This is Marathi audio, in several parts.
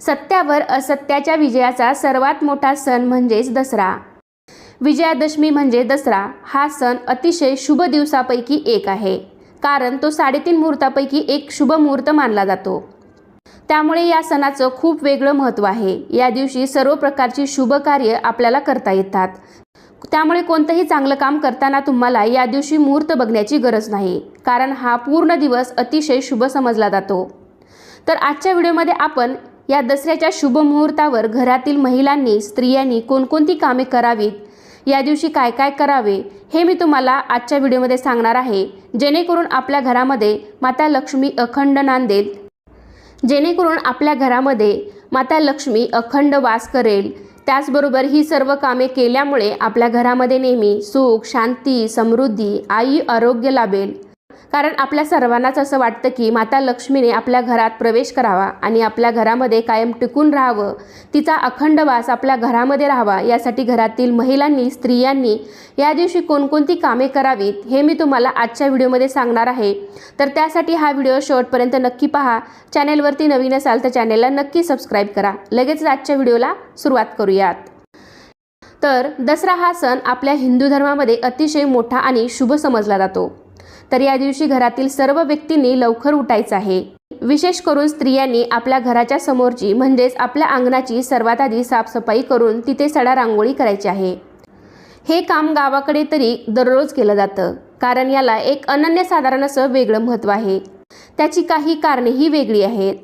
सत्यावर असत्याच्या विजयाचा सर्वात मोठा सण म्हणजेच दसरा. विजयादशमी म्हणजे दसरा. हा सण अतिशय शुभ दिवसापैकी एक आहे. कारण तो साडेतीन मुहूर्तापैकी एक शुभ मुहूर्त मानला जातो. त्यामुळे या सणाचं खूप वेगळं महत्त्व आहे. या दिवशी सर्व प्रकारची शुभ कार्य आपल्याला करता येतात. त्यामुळे कोणतंही चांगलं काम करताना तुम्हाला या दिवशी मुहूर्त बघण्याची गरज नाही. कारण हा पूर्ण दिवस अतिशय शुभ समजला जातो. तर आजच्या व्हिडिओमध्ये आपण या दसऱ्याच्या शुभ मुहूर्तावर घरातील महिलांनी स्त्रियांनी कोणकोणती कामे करावीत? या दिवशी काय काय करावे? हे मी तुम्हाला आजच्या व्हिडिओमध्ये सांगणार आहे. जेणेकरून आपल्या घरामध्ये माता लक्ष्मी अखंड नांदेल जेणेकरून आपल्या घरामध्ये माता लक्ष्मी अखंड वास करेल. त्याचबरोबर ही सर्व कामे केल्यामुळे आपल्या घरामध्ये नेहमी सुख शांती समृद्धी आई आरोग्य लाभेल. कारण आपल्या सर्वांनाच असं वाटतं की माता लक्ष्मीने आपल्या घरात प्रवेश करावा आणि आपल्या घरामध्ये कायम टिकून राहावं. तिचा अखंड वास आपल्या घरामध्ये राहावा यासाठी घरातील महिलांनी स्त्रियांनी या दिवशी कोणकोणती कामे करावीत हे मी तुम्हाला आजच्या व्हिडिओमध्ये सांगणार आहे. तर त्यासाठी हा व्हिडिओ शेवटपर्यंत नक्की पहा. चॅनेलवरती नवीन असाल तर चॅनेलला नक्की सबस्क्राईब करा. लगेच आजच्या व्हिडिओला सुरुवात करूयात. तर दसरा हा सण आपल्या हिंदू धर्मामध्ये अतिशय मोठा आणि शुभ समजला जातो. तर या दिवशी घरातील सर्व व्यक्तींनी लवकर उठायचं आहे. विशेष करून स्त्रियांनी आपल्या घराच्या समोरची म्हणजेच आपल्या अंगणाची सर्वात आधी साफसफाई करून तिथे सडा रांगोळी करायची आहे. हे काम गावाकडे तरी दररोज केलं जातं कारण याला एक अनन्यसाधारण असं वेगळं महत्त्व आहे. त्याची काही कारणेही वेगळी आहेत.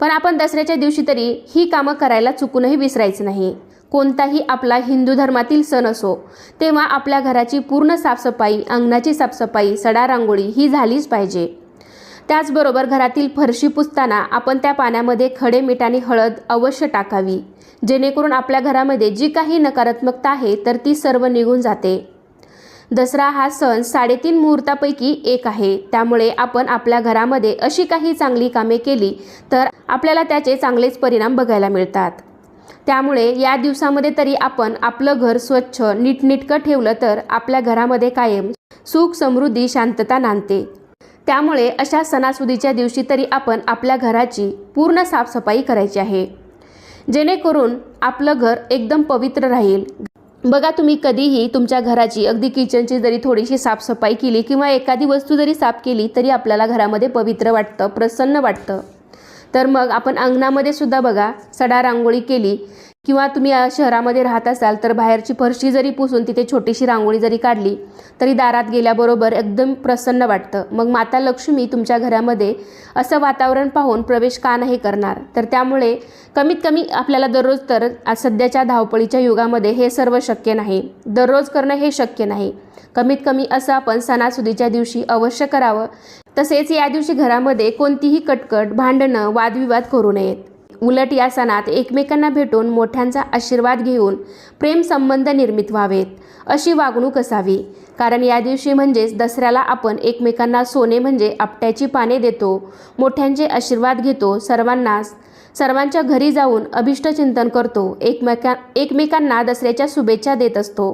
पण आपण दसऱ्याच्या दिवशी तरी ही कामं करायला चुकूनही विसरायचं नाही. कोणताही आपला हिंदू धर्मातील सण असो तेव्हा आपल्या घराची पूर्ण साफसफाई अंगणाची साफसफाई सडा रांगोळी ही झालीच पाहिजे. त्याचबरोबर घरातील फरशी पुसताना आपण त्या पाण्यामध्ये खडे मीठ आणि हळद अवश्य टाकावी जेणेकरून आपल्या घरामध्ये जी काही नकारात्मकता आहे तर ती सर्व निघून जाते. दसरा हा सण साडेतीन मुहूर्तापैकी एक आहे. त्यामुळे आपण आपल्या घरामध्ये अशी काही चांगली कामे केली तर आपल्याला त्याचे चांगलेच परिणाम बघायला मिळतात. त्यामुळे या दिवसामध्ये तरी आपण आपलं घर स्वच्छ नीटनिटकं ठेवलं तर आपल्या घरामध्ये कायम सुख समृद्धी शांतता नांदते. त्यामुळे अशा सणासुदीच्या दिवशी तरी आपण आपल्या घराची पूर्ण साफसफाई करायची आहे. जेणेकरून आपलं घर एकदम पवित्र राहील. बघा तुम्ही कधीही तुमच्या घराची अगदी किचनची जरी थोडीशी साफसफाई केली किंवा एखादी वस्तू जरी साफ केली तरी आपल्याला घरामध्ये पवित्र वाटतं प्रसन्न वाटतं. तर मग आपण अंगणामध्ये सुद्धा बघा सडा रांगोळी केली. किंवा तुम्ही शहरामध्ये राहत असाल तर बाहेरची फरशी जरी पुसून तिथे छोटीशी रांगोळी जरी काढली तरी दारात गेल्याबरोबर एकदम प्रसन्न वाटतं. मग माता लक्ष्मी तुमच्या घरामध्ये असं वातावरण पाहून प्रवेश का नाही करणार? तर त्यामुळे कमीत कमी आपल्याला दररोज तर आज सध्याच्या धावपळीच्या युगामध्ये हे सर्व शक्य नाही. दररोज करणं हे शक्य नाही. कमीत कमी असं आपण सणासुदीच्या दिवशी अवश्य करावं. तसेच या दिवशी घरामध्ये कोणतीही कटकट भांडणं वादविवाद करू नयेत. उलट या सणात एकमेकांना भेटून मोठ्यांचा आशीर्वाद घेऊन प्रेमसंबंध निर्मित व्हावेत अशी वागणूक असावी. कारण या दिवशी म्हणजेच दसऱ्याला आपण एकमेकांना सोने म्हणजे आपट्याची पाने देतो मोठ्यांचे आशीर्वाद घेतो सर्वांना सर्वांच्या घरी जाऊन अभिष्टचिंतन करतो एकमेका एकमेकांना दसऱ्याच्या शुभेच्छा देत असतो.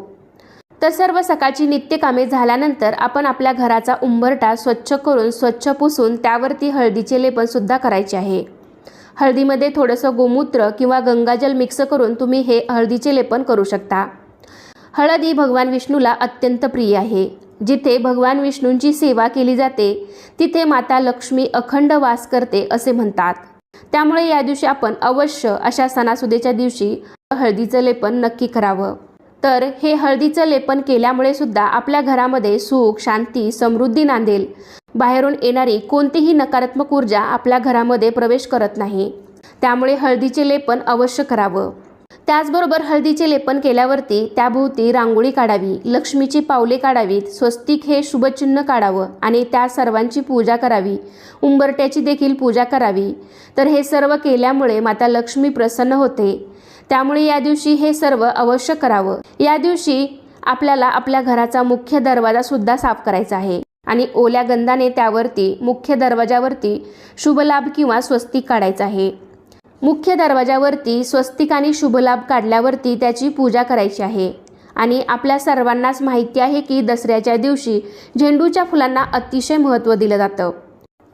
तर सर्व सकाळची नित्यकामे झाल्यानंतर आपण आपल्या घराचा उंबरटा स्वच्छ करून स्वच्छ पुसून त्यावरती हळदीचे लेपनसुद्धा करायचे आहे. हळदीमध्ये थोडंसं गोमूत्र किंवा गंगाजल मिक्स करून तुम्ही हे हळदीचे लेपन करू शकता. हळद ही भगवान विष्णूला अत्यंत प्रिय आहे. जिथे भगवान विष्णूंची सेवा केली जाते तिथे माता लक्ष्मी अखंड वास करते असे म्हणतात. त्यामुळे या दिवशी आपण अवश्य अशा सणासुदीच्या दिवशी हळदीचं लेपन नक्की करावं. तर हे हळदीचं लेपन केल्यामुळे सुद्धा आपल्या घरामध्ये सुख शांती समृद्धी नांदेल. बाहेरून येणारी कोणतीही नकारात्मक ऊर्जा आपल्या घरामध्ये प्रवेश करत नाही. त्यामुळे हळदीचे लेपन अवश्य करावं. त्याचबरोबर हळदीचे लेपन केल्यावरती त्याभोवती रांगोळी काढावी लक्ष्मीची पावले काढावीत स्वस्तिक हे शुभचिन्ह काढावं आणि त्या सर्वांची पूजा करावी. उंबरट्याची देखील पूजा करावी. तर हे सर्व केल्यामुळे माता लक्ष्मी प्रसन्न होते. त्यामुळे या दिवशी हे सर्व अवश्य करावं. या दिवशी आपल्याला आपल्या घराचा मुख्य दरवाजासुद्धा साफ करायचा आहे. आणि ओल्या गंधाने त्यावरती मुख्य दरवाजावरती शुभलाभ किंवा स्वस्तिक काढायचं आहे. मुख्य दरवाजावरती स्वस्तिक आणि शुभलाभ काढल्यावरती त्याची पूजा करायची आहे. आणि आपल्या सर्वांनाच माहिती आहे की दसऱ्याच्या दिवशी झेंडूच्या फुलांना अतिशय महत्त्व दिलं जातं.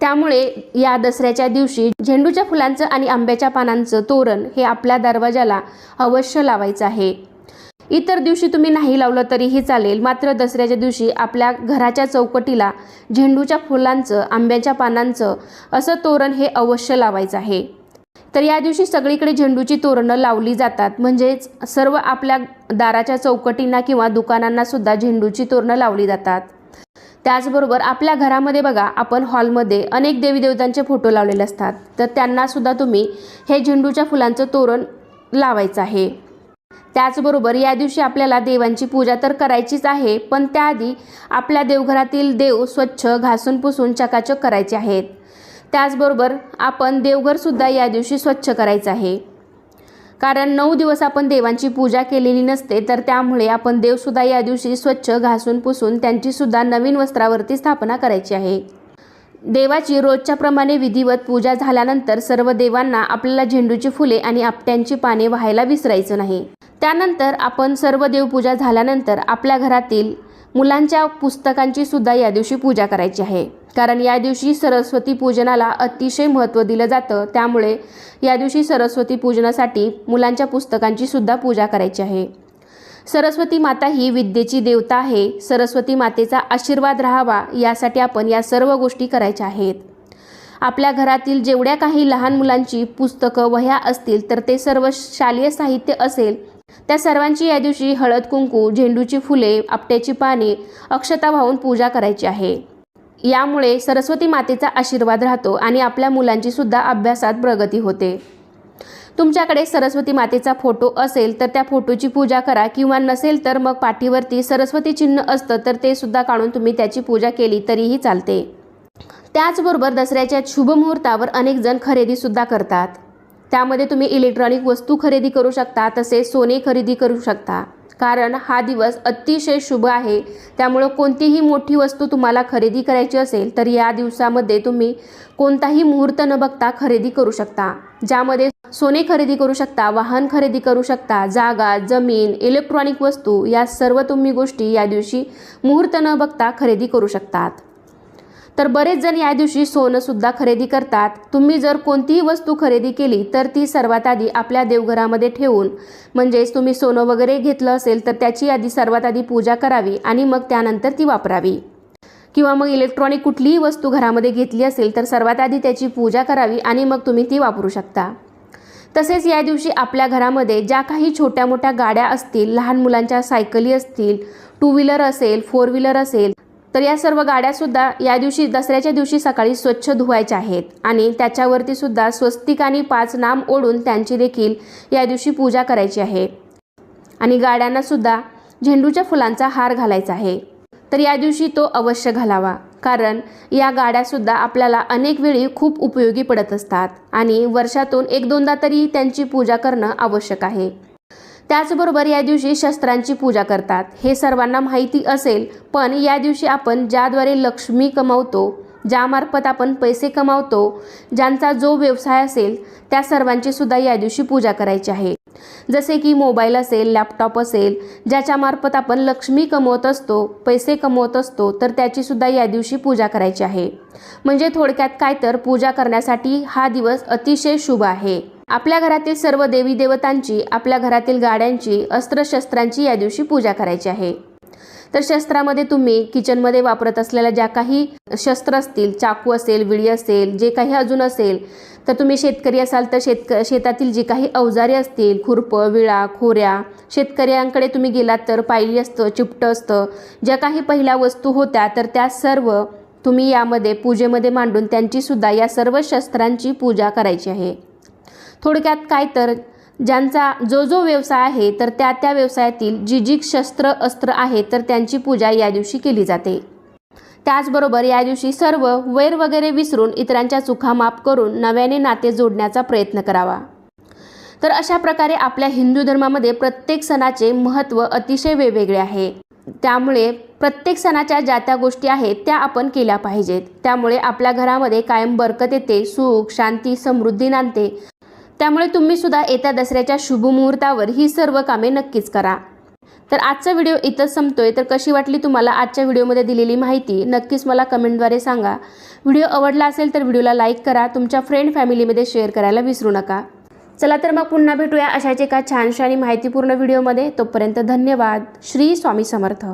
त्यामुळे या दसऱ्याच्या दिवशी झेंडूच्या फुलांचं आणि आंब्याच्या पानांचं तोरण हे आपल्या दरवाजाला अवश्य लावायचं आहे. इतर दिवशी तुम्ही नाही लावलं तरीही चालेल. मात्र दसऱ्याच्या दिवशी आपल्या घराच्या चौकटीला झेंडूच्या फुलांचं आंब्याच्या पानांचं असं तोरण हे अवश्य लावायचं आहे. तर या दिवशी सगळीकडे झेंडूची तोरणं लावली जातात. म्हणजेच सर्व आपल्या दाराच्या चौकटींना किंवा दुकानांना सुद्धा झेंडूची तोरणं लावली जातात. त्याचबरोबर आपल्या घरामध्ये बघा आपण हॉलमध्ये अनेक देवी देवतांचे फोटो लावलेले असतात. तर त्यांना सुद्धा तुम्ही हे झेंडूच्या फुलांचं तोरण लावायचं आहे. त्याचबरोबर या दिवशी आपल्याला देवांची पूजा तर करायचीच आहे पण त्याआधी आपल्या देवघरातील देव स्वच्छ घासून पुसून चकाचक करायचे आहेत. त्याचबरोबर आपण देवघरसुद्धा या दिवशी स्वच्छ करायचं आहे. कारण नऊ दिवस आपण देवांची पूजा केलेली नसते तर त्यामुळे आपण देवसुद्धा या दिवशी स्वच्छ घासून पुसून त्यांचीसुद्धा नवीन वस्त्रावरती स्थापना करायची आहे. देवाची रोजच्या प्रमाणे विधिवत पूजा झाल्यानंतर सर्व देवांना आपल्याला झेंडूची फुले आणि आपट्यांची पाने व्हायला विसरायचं नाही. त्यानंतर आपण सर्व देवपूजा झाल्यानंतर आपल्या घरातील मुलांच्या पुस्तकांची सुद्धा या दिवशी पूजा करायची आहे. कारण या दिवशी सरस्वती पूजनाला अतिशय महत्त्व दिलं जातं. त्यामुळे या दिवशी सरस्वती पूजनासाठी मुलांच्या पुस्तकांची सुद्धा पूजा करायची आहे. सरस्वती माता ही विद्येची देवता आहे. सरस्वती मातेचा आशीर्वाद राहावा यासाठी आपण या सर्व गोष्टी करायच्या आहेत. आपल्या घरातील जेवढ्या काही लहान मुलांची पुस्तकं वह्या असतील तर ते सर्व शालेय साहित्य असेल त्या सर्वांची या दिवशी हळद कुंकू झेंडूची फुले आपट्याची पाने अक्षता वाहून पूजा करायची आहे. यामुळे सरस्वती मातेचा आशीर्वाद राहतो आणि आपल्या मुलांची सुद्धा अभ्यासात प्रगती होते. तुमच्याकडे सरस्वती मातेचा फोटो असेल तर त्या फोटोची पूजा करा. किंवा नसेल तर मग पाठीवरती सरस्वती चिन्ह असतं तर ते सुद्धा काढून तुम्ही त्याची पूजा केली तरीही चालते. त्याचबरोबर दसऱ्याच्या शुभ मुहूर्तावर अनेक जण खरेदीसुद्धा करतात. त्यामध्ये तुम्ही इलेक्ट्रॉनिक वस्तू खरेदी करू शकता तसेच सोने खरेदी करू शकता. कारण हा दिवस अतिशय शुभ आहे. त्यामुळं कोणतीही मोठी वस्तू तुम्हाला खरेदी करायची असेल तर या दिवसामध्ये तुम्ही कोणताही मुहूर्त न बघता खरेदी करू शकता. ज्यामध्ये सोने खरेदी करू शकता वाहन खरेदी करू शकता जागा जमीन इलेक्ट्रॉनिक वस्तू या सर्व तुम्ही गोष्टी या दिवशी मुहूर्त न बघता खरेदी करू शकतात. तर बरेच जण या दिवशी सोनंसुद्धा खरेदी करतात. तुम्ही जर कोणतीही वस्तू खरेदी केली तर ती सर्वात आधी आपल्या देवघरामध्ये ठेवून म्हणजेच तुम्ही सोनं वगैरे घेतलं असेल तर त्याची आधी सर्वात आधी पूजा करावी आणि मग त्यानंतर ती वापरावी. किंवा मग इलेक्ट्रॉनिक कुठलीही वस्तू घरामध्ये घेतली असेल तर सर्वात आधी त्याची पूजा करावी आणि मग तुम्ही ती वापरू शकता. तसेच या दिवशी आपल्या घरामध्ये ज्या काही छोट्या मोठ्या गाड्या असतील लहान मुलांच्या सायकली असतील टू व्हीलर असेल फोर व्हीलर असेल तर या सर्व गाड्यासुद्धा या दिवशी दसऱ्याच्या दिवशी सकाळी स्वच्छ धुवायच्या आहेत. आणि त्याच्यावरती सुद्धा स्वस्तिक आणि पाच नाम ओढून त्यांची देखील या दिवशी पूजा करायची आहे. आणि गाड्यांना सुद्धा झेंडूच्या फुलांचा हार घालायचा आहे. तर या दिवशी तो अवश्य घालावा. कारण या गाड्यासुद्धा आपल्याला अनेक वेळी खूप उपयोगी पडत असतात. आणि वर्षातून एक दोनदा तरी त्यांची पूजा करणं आवश्यक आहे. त्याचबरोबर या दिवशी शस्त्रांची पूजा करतात. हे सर्वांना माहिती असेल पण या दिवशी आपण ज्याद्वारे लक्ष्मी कमावतो ज्यामार्फत आपण पैसे कमावतो ज्यांचा जो व्यवसाय असेल त्या सर्वांची सुद्धा या दिवशी पूजा करायची आहे. जसे की मोबाईल असेल लॅपटॉप असेल ज्याच्यामार्फत आपण लक्ष्मी कमवत असतो पैसे कमवत असतो तर त्याची सुद्धा या दिवशी पूजा करायची आहे. म्हणजे थोडक्यात काय तर पूजा करण्यासाठी हा दिवस अतिशय शुभ आहे. आपल्या घरातील सर्व देवी देवतांची आपल्या घरातील गाड्यांची अस्त्रशस्त्रांची या दिवशी पूजा करायची आहे. तर शस्त्रामध्ये तुम्ही किचनमध्ये वापरत असलेल्या ज्या काही शस्त्र असतील चाकू असेल विळी असेल जे काही अजून असेल तर तुम्ही शेतकरी असाल तर शेतक शेतातील जी काही अवजारे असतील खुरपं विळा खोऱ्या शेतकऱ्यांकडे तुम्ही गेलात तर पायली असतं चिपटं असतं. ज्या काही पहिल्या वस्तू होत्या तर त्या सर्व तुम्ही यामध्ये पूजेमध्ये मांडून त्यांचीसुद्धा या सर्व शस्त्रांची पूजा करायची आहे. थोडक्यात काय तर ज्यांचा जो जो व्यवसाय आहे तर त्या त्या व्यवसायातील जी जी शस्त्र अस्त्र आहेत तर त्यांची पूजा या दिवशी केली जाते. त्याचबरोबर या दिवशी सर्व वैर वगैरे विसरून इतरांच्या चुका माफ करून नव्याने नाते जोडण्याचा प्रयत्न करावा. तर अशा प्रकारे आपल्या हिंदू धर्मामध्ये प्रत्येक सणाचे महत्त्व अतिशय वेगवेगळे आहे. त्यामुळे प्रत्येक सणाच्या ज्या त्या गोष्टी आहेत त्या आपण केल्या पाहिजेत. त्यामुळे आपल्या घरामध्ये कायम बरकत येते सुख शांती समृद्धी नांदते. त्यामुळे तुम्ही सुद्धा येत्या दसऱ्याच्या शुभमुहूर्तावर ही सर्व कामे नक्कीच करा. तर आजचा व्हिडिओ इथंच संपतोय. तर कशी वाटली तुम्हाला आजच्या व्हिडिओमध्ये दिलेली माहिती नक्कीच मला कमेंटद्वारे सांगा. व्हिडिओ आवडला असेल तर व्हिडिओला लाईक करा. तुमच्या फ्रेंड फॅमिलीमध्ये शेअर करायला विसरू नका. चला तर मग पुन्हा भेटूया अशाच एका छानशा आणि माहितीपूर्ण व्हिडिओमध्ये. तोपर्यंत धन्यवाद. श्री स्वामी समर्थ.